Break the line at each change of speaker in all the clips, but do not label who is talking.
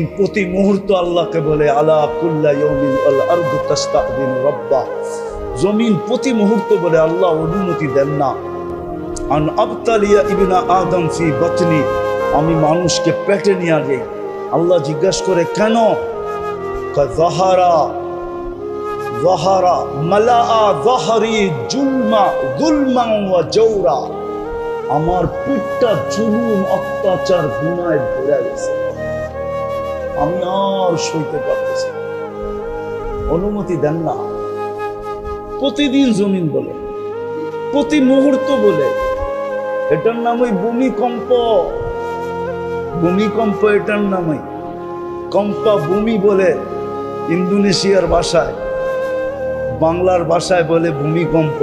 প্রতি মুহূর্ত আল্লাহকে বলে, আলা কুল্লা ইয়াউমিন আল আরদু তাস্তাদিন রব্বা। জমিন প্রতি মুহূর্ত বলে, আল্লাহ অনুমতি দেন না। আমি মানুষকে পেটে নিয়ে আল্লাহ জিজ্ঞাসা করে, কেন? জৌরা আমার পিঠটা জুলুম, অত্যাচার, গুনায় ভরে গেছে। আমি আর সইতে পারতেছি অনুমতি দেন না। প্রতিদিন জমিন বলে, প্রতি মুহূর্ত বলে। এটার নামই ভূমিকম্প। ভূমিকম্প এটার নামই। কম্পা ভূমি বলে ইন্দোনেশিয়ার ভাষায়, বাংলার ভাষায় বলে ভূমিকম্প।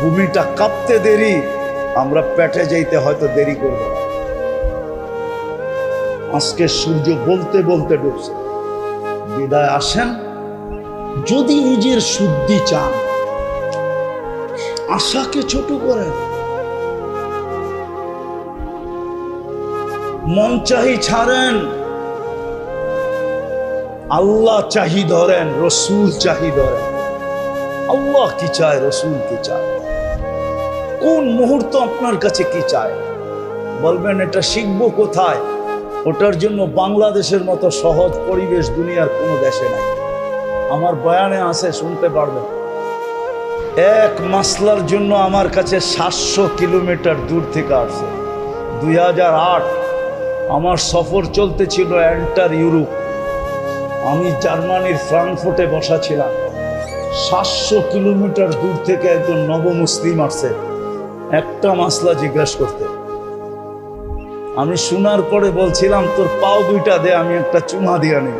ভূমিটা কাঁপতে দেরি, আমরা পেটে যাইতে হয়তো দেরি করব না। আজকে সূর্য বলতে বলতে ডুবছে। বিদায় আসেন। যদি নিজের শুদ্ধি চান, আশাকে ছোট করেন। মন চাহি ছাড়েন। আল্লাহ চাহি ধরেন, রসুল চাহি ধরেন। আল্লাহ কি চায়, রসুল কি চায়? কোন মুহূর্ত আপনার কাছে কি চায়? বলবেন, এটা শিখব কোথায়? ওটার জন্য বাংলাদেশের মতো সহজ পরিবেশ দুনিয়ার কোনো দেশে নাই। আমার বয়ানে আছে, শুনতে পারবেন। এক মাসলার জন্য আমার কাছে সাতশো কিলোমিটার দূর থেকে আসছে। দুই হাজার আট আমার সফর চলতে ছিল এন্টার ইউরোপ। আমি জার্মানির ফ্রাঙ্কফুটে বসা ছিলাম। সাতশো কিলোমিটার দূর থেকে একজন নবমুসলিম আসছে। একটা মাসলা জিজ্ঞাসা করতে। আমি শোনার পরে বলছিলাম, তোর পাও দুইটা দে, আমি একটা চুমা দিয়া নেই।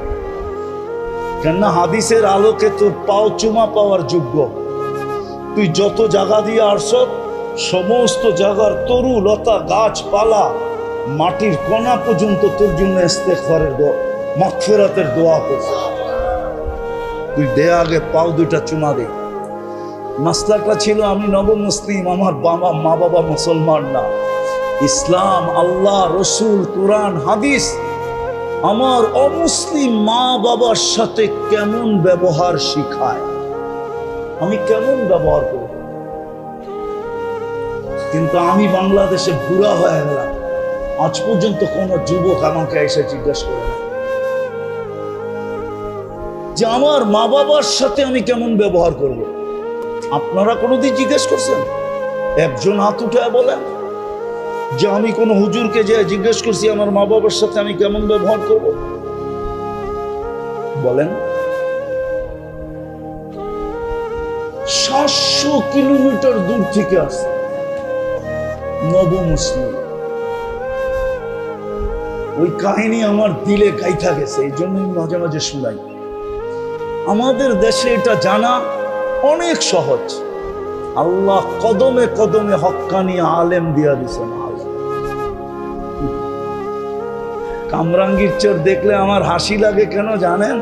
কেননা হাদিসের আলোকে তোর পাও চুমা পাওয়ার যোগ্য। তুই যত জায়গা দিয়ে আসছ, সমস্ত জায়গার তরু, লতা গাছপালা মাটির কণা পর্যন্ত তোর জন্য ইস্তেগফারের দোয়া, মাগফিরাতের দোয়া করছে তুই দে আগে পাও দুইটা চুমা দে। মাসলাটা ছিল আমি নবমুসলিম, আমার বাবা মা বাবা মুসলমান না। ইসলাম, আল্লাহ, রসুল, কোরআন, হাদিস, আমার অমুসলিম মা বাবার সাথে কেমন ব্যবহার শিখায়? আমি কেমন ব্যবহার করব? কিন্তু আমি বাংলাদেশে বুড়া হয়ে গেলাম। আজ পর্যন্ত কোনো যুবক আমাকে এসে জিজ্ঞাসা করে না যে আমার মা বাবার সাথে আমি কেমন ব্যবহার করব। আপনারা কোনোদিন জিজ্ঞেস করছেন? একজন হাত উঠে বলেন। যে আমি কোনো হুজুরকে যে জিজ্ঞেস করছি, আমার মা বাবার সাথে আমি কেমন ব্যবহার করব? বলেন। সাতশো কিলোমিটার দূর থেকে আসে নব মুসলিম। ওই কাহিনী আমার দিলে গাইথা গেছে, এই জন্যই মাঝে মাঝে শোনাই। আমাদের দেশে এটা জানা অনেক সহজ। আল্লাহ কদমে কদমে হক্কানি আলেম দিয়া দিছেন কামরাঙ্গীর চোর দেখলে আমার হাসি লাগে কেন জানেন?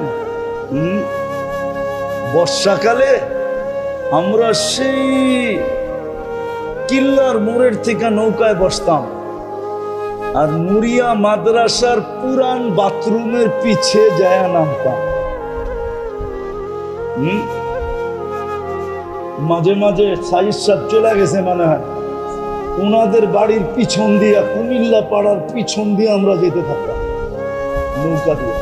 বর্ষাকালে আমরা সেই কিল্লার মোড়ের থেকে নৌকায় বসতাম আর মুরিয়া মাদ্রাসার পুরান বাথরুমের পিছে যায় নামতাম? মাঝে মাঝে সাইজ সাহেব চলে গেছে মনে হয় ওনাদের বাড়ির পিছন দিয়া, কুমিল্লা পাড়ার পিছন দিয়ে আমরা যেতে থাকতাম। নৌকা দিয়ে।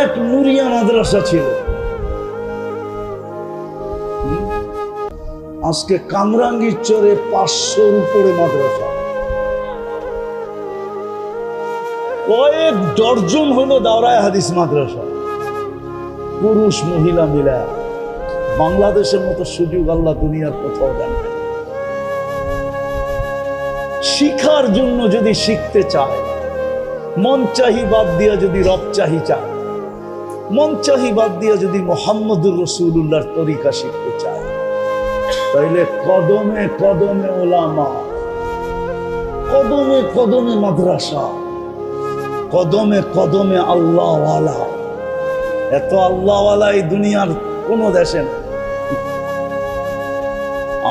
এক নুরিয়া মাদ্রাসা ছিল। আজকে কামরাঙ্গীর চরে পাঁচশোর উপরে মাদ্রাসা। কয়েক ডর্জন হলো দাওরায় হাদিস মাদ্রাসা। পুরুষ মহিলা মিলা বাংলাদেশের মতো সুযোগ আল্লাহ দুনিয়ার কোথাও দেন শিখার জন্য যদি শিখতে চায়, মন চাহি বাদ দিয়া যদি রব চাহি চায়, মন চাহি বাদ দিয়া যদি মোহাম্মদুর রসুল্লাহর তরিকা শিখতে চায়, তাইলে কদমে কদমে ওলামা, কদমে কদমে মাদ্রাসা, কদমে কদমে আল্লাহওয়ালা। এত আল্লাহওয়ালা এই দুনিয়ার কোনো দেশে না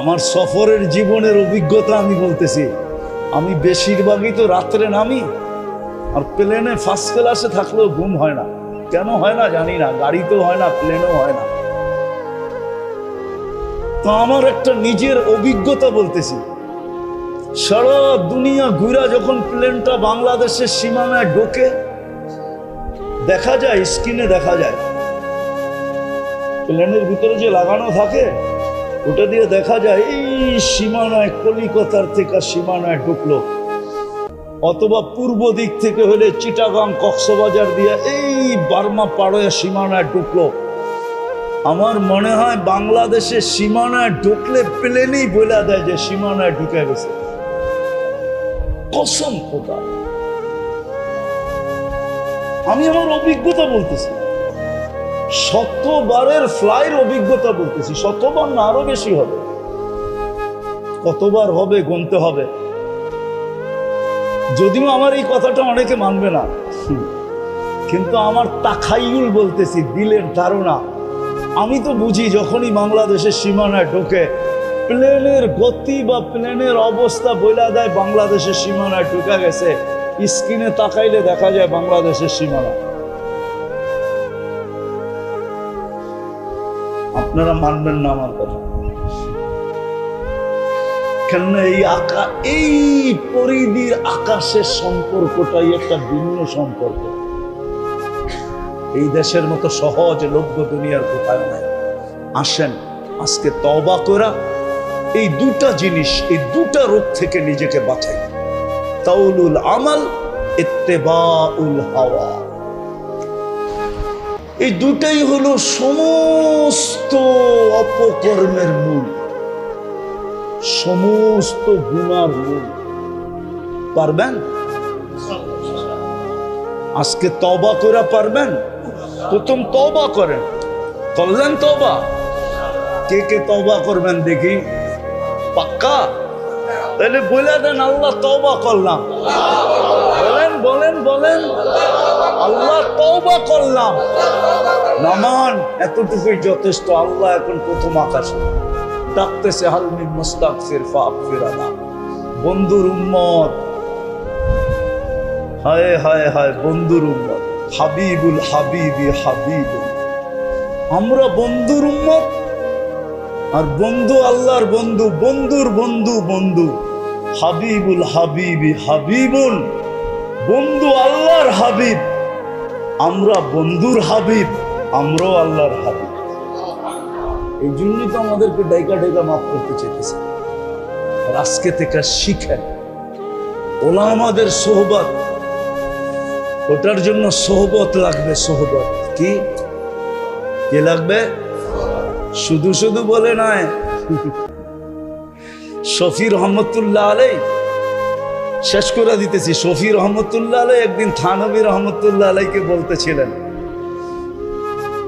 আমার সফরের জীবনের অভিজ্ঞতা আমি বলতেছি, আমি বেশিরভাগই তো রাত্রে নামি, আর প্লেনে ফার্স্ট ক্লাসে থাকলেও ঘুম হয় না। কেন হয় না জানি না, গাড়িতেও হয় না, প্লেনেও হয় না। তো আমার একটা নিজের অভিজ্ঞতা বলতেছি, সারা দুনিয়া ঘুরা যখন প্লেনটা বাংলাদেশের সীমানায় ঢোকে, দেখা যায়, স্ক্রিনে দেখা যায়, প্লেনের ভিতরে যে লাগানো থাকে ওটা দিয়ে দেখা যায়, এই সীমানায় কলিকাতার থেকে সীমানায় ঢুকলো। অথবা পূর্ব দিক থেকে হলে চিটাগাং কক্সবাজার দিয়ে এই বার্মা পাড়ে সীমানায় ঢুকলো। আমার মনে হয় বাংলাদেশে সীমানায় ঢুকলে প্লেনেই বলে দেয় যে সীমানায় ঢুকে গেছে। কসম খোদা। আমি আমার অভিজ্ঞতা বলতেছি। শতবারের ফ্লাইয়ের অভিজ্ঞতা বলতেছি, শতবার না আরও বেশি হবে। কতবার হবে, গুনতে হবে। যদিও আমার এই কথাটা অনেকে মানবে না, কিন্তু আমার তাখাইউল বলতেছি, দিলের ধারণা। আমি তো বুঝি যখনই বাংলাদেশের সীমানায় ঢোকে, প্লেনের গতি বা প্লেনের অবস্থা বইলা দেয়, বাংলাদেশের সীমানায় ঢুকে গেছে, স্ক্রিনে তাকাইলে দেখা যায় বাংলাদেশের সীমানা। আপনারা মানবেন না আমার কথা। কেন এই আকা, এই পরিধির আকাশের সম্পর্কটাই একটা ভিন্ন সম্পর্ক। এই দেশের মতো সহজ লভ্য দুনিয়ার কোথায় নাই। আসেন, আজকে তবা করা, এই দুটা জিনিস, এই দুটা রোগ থেকে নিজেকে বাঁচাই। তাউলুল আমাল, ইত্তেবাউল হাওয়া। এই দুটাই হলো সমস্ত অপকর্মের মূল। সমস্ত গুণার মূল। পারবেন? আজকে তবা করে পারবেন? প্রথম তবা করেন। করলেন তবা কে কে তবা করবেন দেখি? পাক্কা? তাহলে বলে দেন, আল্লাহ তবা করলাম। বলেন বলেন বলেন। আল্লাহ তবা করলাম। নামান এতটুকুই যথেষ্ট, আল্লাহ এখন প্রথম আকাশে। ডাকতেছে হালমিন মুস্তাক ফিরফা ফিরানা বন্ধুর উম্মত। হায় হায় হায়, বন্ধুর উম্মত। হাবিবুল হাবিবি হাবিবুল আমরা বন্ধুর উম্মত? আর বন্ধু আল্লাহর বন্ধু, বন্ধুর বন্ধু বন্ধু। হাবিবুল হাবিবি হাবিবুল বন্ধু আল্লাহর হাবিব। আমরা বন্ধুর হাবিব, আমরাও আল্লাহর হাবিব। এই জন্যই তো আমাদেরকে ডাইকা ডাইকা মাফ করতে চেয়েছে। আজকে থেকে শিখেন ওলা আমাদের সোহবত, ওটার জন্য সোহবত লাগবে, সোহবত। কি? কে লাগবে? শুধু শুধু বলে নয় শফি রহমতুল্লাহ আলাই শেষ করে দিতেছি। শফি রহমতুল্লাহ আলাই একদিন থানবী রহমতুল্লাহ আলাইকে বলতেছিলেন,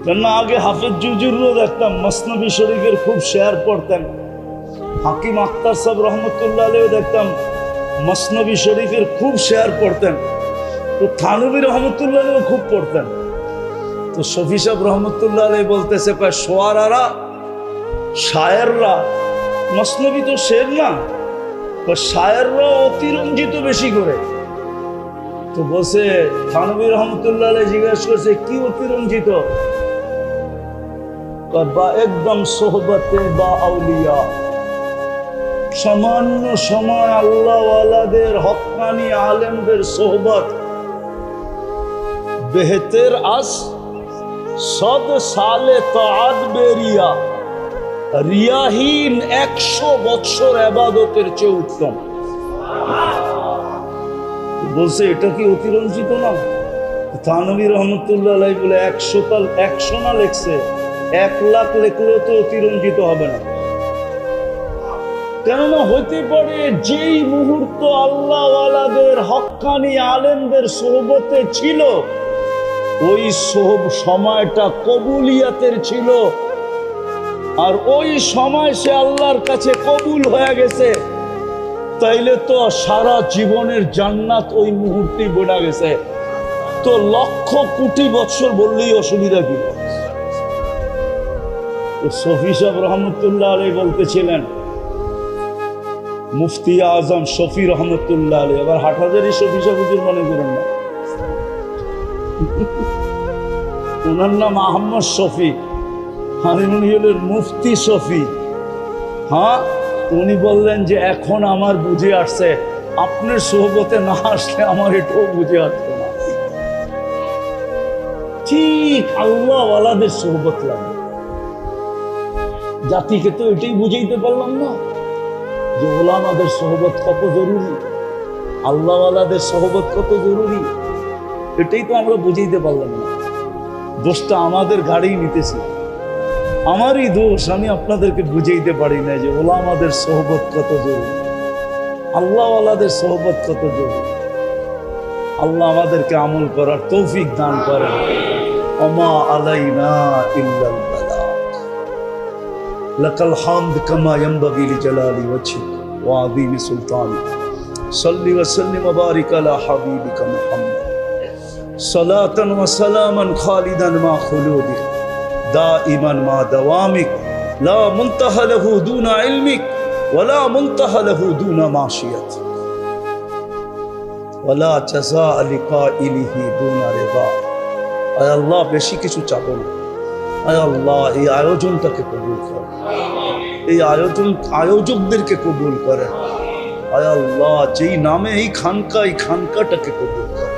কেননা আগে হাফেজ জুজুরও দেখতাম, মসনবী শরীফের খুব শেয়ার পড়তেন। হাকিম আক্তার সাহেব রহমতুল্লাহ আলাইও দেখতাম, মসনবী শরীফের খুব শেয়ার পড়তেন। তো থানবী রহমতুল্লাহ আলাইও খুব পড়তেন। তো শফি সাহেব রহমতুল্লাহ আলাই বলতেছে, কয় সোয়ারারা, শায়েররা, মসনবী তো শের না? শায়েররা অতিরঞ্জিত বেশি করে। তো বসে থানবী রহমতুল্লাহ জিজ্ঞাসা করছে, কি অতিরঞ্জিত? বা একদম সোহবতে বা আউলিয়া। সামান্য সময় আল্লাহওয়ালাদের হকানি আলেমদের সোহবত। বেহতের আস, সদ সালে তাআত বেরিয়া। রিয়াহীন একশো বৎসর আবাদতের চেয়ে উত্তম। বলছে, এটা কি অতিরঞ্জিত না? থানবী রহমতুল্লাহ বলে, একশো তাল একশো না লেখছে, এক লাখ লেখলেও তো অতিরঞ্জিত হবে না। কেননা হইতে পারে, যেই মুহূর্ত আল্লাহওয়ালাদের হক্কানি আলেমদের সোহবতে ছিল, ওই সোহব সময়টা কবুলিয়াতের ছিল আর ওই সময় সে আল্লাহর কাছে কবুল হয়ে গেছে। তাইলে তো সারা জীবনের জান্নাত ওই মুহূর্তেই বোঝা গেছে। তো লক্ষ কোটি বৎসর বললেই অসুবিধা কি? সফি সাহেব রহমতুল্লাহ আলী বলতেছিলেন, মুফতি আজম শফি রহমতুল্লাহ আলী এবার হাটহাজারি শফি সাহুজুর মনে করেন না। ওনার নাম আহমদ শফি আর হলেন মুফতি শফি। হ্যাঁ উনি বললেন যে এখন আমার বুঝে আসছে, আপনার সোহবতে না আসলে আমার এটাও বুঝে আসছে না। ঠিক আল্লাহওয়ালাদের সোহবত লাগে। জাতিকে তো এটাই বুঝাইতে পারলাম না যে ওলামাদের সোহবত কত জরুরি, আল্লাহওয়ালাদের সোহবত কত জরুরি, এটাই তো আমরা বুঝাইতে পারলাম না। দোষটা আমাদের গাড়ি নিতেছি। আমারই দোষ, আমি আপনাদেরকে বুঝাইতে পারি না যে ওলামাদের সোহবত কত জরুরি আল্লাহওয়ালাদের সোহবত কত জরুরি আল্লাহ আমাদেরকে আমল করার তৌফিক দান করেন। অমা আলাইনা সালামান খালিদান মা দাইমান মা দাওয়ামিক, লা মুনতাহা লাহু দুনা ইলমিক ওয়ালা মুনতাহা লাহু দুনা মাশিয়াতিক ওয়ালা জাযা লিকাইলিহি দুনা রিদা। আয় আল্লাহ, বেশি কিছু চাবো না। আয় আল্লাহ, এই আয়োজনটাকে কবুল করেন এই আয়োজন, আয়োজকদেরকে কবুল করেন আয় আল্লাহ, যেই নামে, এই খানকা, এই খানকাটাকে কবুল করেন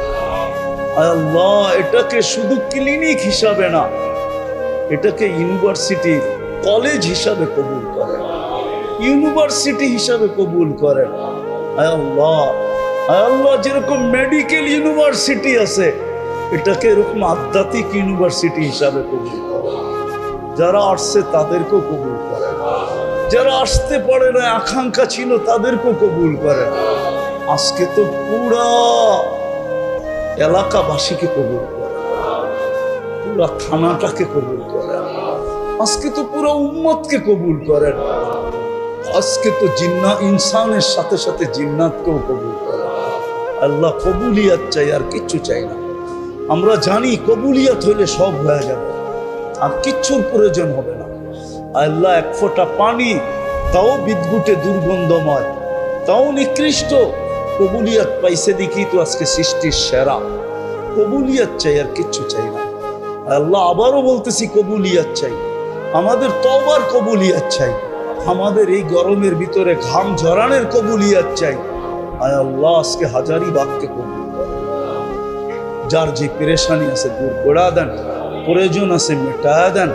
আয় আল্লাহ, এটাকে শুধু ক্লিনিক হিসাবে না এটাকে ইউনিভার্সিটি কলেজ হিসাবে কবুল করেন ইউনিভার্সিটি হিসাবে কবুল করেন আল্লাহ যেরকম মেডিকেল ইউনিভার্সিটি আছে, এটাকে এরকম আধ্যাত্মিক ইউনিভার্সিটি হিসাবে কবুল করেন যারা আসছে তাদেরকেও কবুল করেন যারা আসতে পারে না, আকাঙ্ক্ষা ছিল, তাদেরকেও কবুল করেন আজকে তো পুরা এলাকাবাসীকে কবুল পুরা থানাটাকে কবুল করেন। আজকে তো পুরো উম্মতকে কবুল করেন। আজকে তো জিন্না ইনসানের সাথে সাথে জিন্নাতকেও কবুল করেন। আল্লাহ কবুলিয়াত চাই, আর কিচ্ছু চাই না। আমরা জানি কবুলিয়াত হইলে সব হয়ে যাবে, আর কিচ্ছুর প্রয়োজন হবে না। আল্লাহ এক ফোঁটা পানি, তাও বিদ্যুটে দুর্গন্ধময়, তাও নিকৃষ্ট। কবুলিয়াত পাইছে দেখি তো আজকে সৃষ্টির সেরা। কবুলিয়াত চাই, আর কিচ্ছু চাই না। আল্লাহ আবারও বলতেছি, কবুলিয়াত চাই। আমাদের তবার কবুলিয়াত চাই। আমাদের এই গরমের ভিতরে ঘাম ঝরানের কবুলিয়াত চাই। আয় আল্লাহ, আজকে হাজারি বাক্যে কবুল যার যে পেরেশানি আছে, দূর করা দেন। প্রয়োজন আছে, মেটায়া দেন।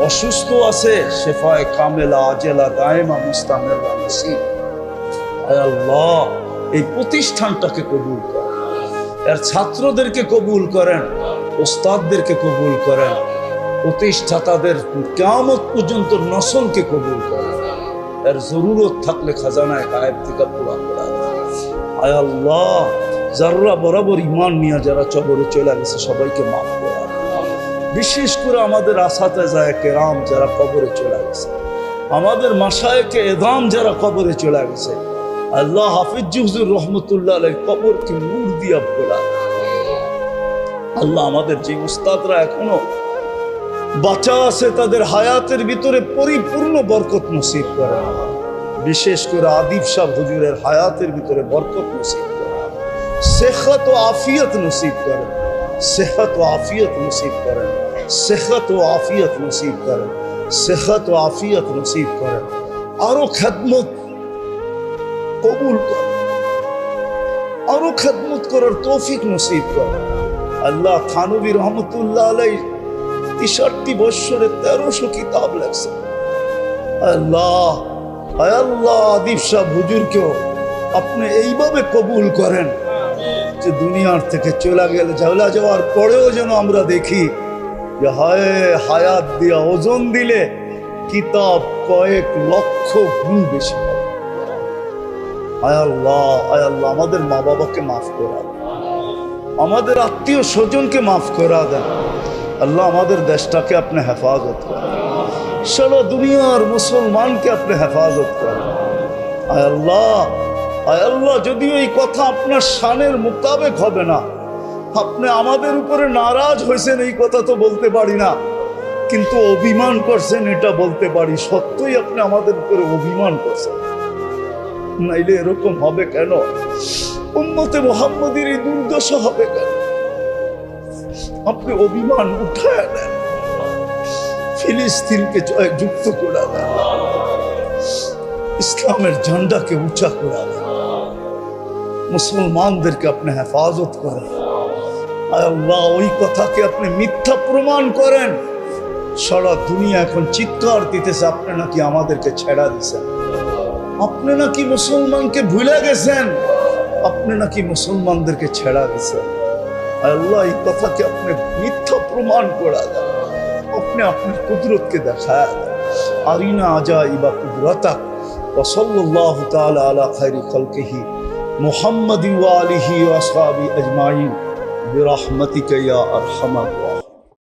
অসুস্থ আছে, শেফায় কামেলা, আজেলা, দায়মা, মুস্তামেলা, নসিব। আয় আল্লাহ, এই প্রতিষ্ঠানটাকে কবুল করেন এর ছাত্রদেরকে কবুল করেন। ওস্তাদদেরকে কবুল করেন, প্রতিষ্ঠাতাদের কেমত পর্যন্ত নসলকে কবুল করেন। এর জরুরত থাকলে খাজানায় গায়েব থেকে পুরা করা আয় আল্লাহ যারা বরাবর ইমান নিয়ে যারা চবরে চলে গেছে, সবাইকে মাফ করা। বিশেষ করে আমাদের আশাতে যায় কেরাম যারা কবরে চলে গেছে, আমাদের মাসায়কে এদাম যারা কবরে চলে গেছে। আল্লাহ হাফিজ হুজুর রহমতুল্লাহ কবরকে নূর দিয়া ভোলা। আল্লাহ আমাদের যে উস্তাদরা এখনও বাঁচা আছে, তাদের হায়াতের ভিতরে পরিপূর্ণ বরকত নসিব করে। বিশেষ করে আদিব শাহ হুজুরের হায়াতের ভিতরে বরকত নসিব করে। ও আফিয়ত নসিব করেন ও আফিয়ত নসিব ও আফিয়ত নসিব ও আফিয়ত নসিব আরও খেদমত কবুল আরও খেদমত করার তৌফিক নসিব করেন আল্লাহ থানবী রহমতুল্লাহ আলাই তেষট্টি বৎসরে তেরোশো কিতাব লেখছে আল্লাহ আল্লাহ, আদিব শাহ হুজুরকেও আপনি এইভাবে কবুল করেন যে দুনিয়ার থেকে চলে গেলে চলে যাওয়ার পরেও যেন আমরা দেখি যে হায়, হায়াত দিয়া ওজন দিলে কিতাব কয়েক লক্ষ গুণ বেশি হবে। আয় আল্লাহ আয় আল্লাহ, আমাদের মা বাবাকে মাফ করা। আমাদের আত্মীয় স্বজনকে মাফ করা দেন। আল্লাহ আমাদের দেশটাকে আপনি হেফাজত করেন। সারা দুনিয়ার মুসলমানকে আপনি হেফাজত করেন। আয় আল্লাহ আয় আল্লাহ যদিও এই কথা আপনার শানের মোতাবেক হবে না, আপনি আমাদের উপরে নারাজ হয়েছেন, এই কথা তো বলতে পারি না। কিন্তু অভিমান করছেন, এটা বলতে পারি, সত্যই আপনি আমাদের উপরে অভিমান করছেন। নাইলে এরকম হবে কেন? উম্মতে মোহাম্মদের এই দুর্দশা হবে কেন? আপনি অভিমান উঠায় নেন। ফিলিস্তিনকে জয় যুক্ত করে দেন ইসলামের ঝান্ডাকে উঁচা করে দেন মুসলমানদেরকে আপনি হেফাজত করেন। আল্লাহ, ওই কথাকে আপনি মিথ্যা প্রমাণ করেন। সারা দুনিয়া এখন চিৎকার দিতেছে, আপনি নাকি আমাদেরকে ছেড়া দিছেন। আপনি নাকি মুসলমানকে ভুলে গেছেন? আপনি নাকি মুসলমানদেরকে ছেড়া দিছেন আয় আল্লাহ এই কথাকে আপনি মিথ্যা প্রমাণ করে দেন আপনি আপনার কুদরতকে দেখায় দেন আরিনা আজা ইবা কুদরতাক وصلى الله تعالى على خير خلقه محمد وآله وأصحابه أجمعين برحمتك يا أرحم الراحمين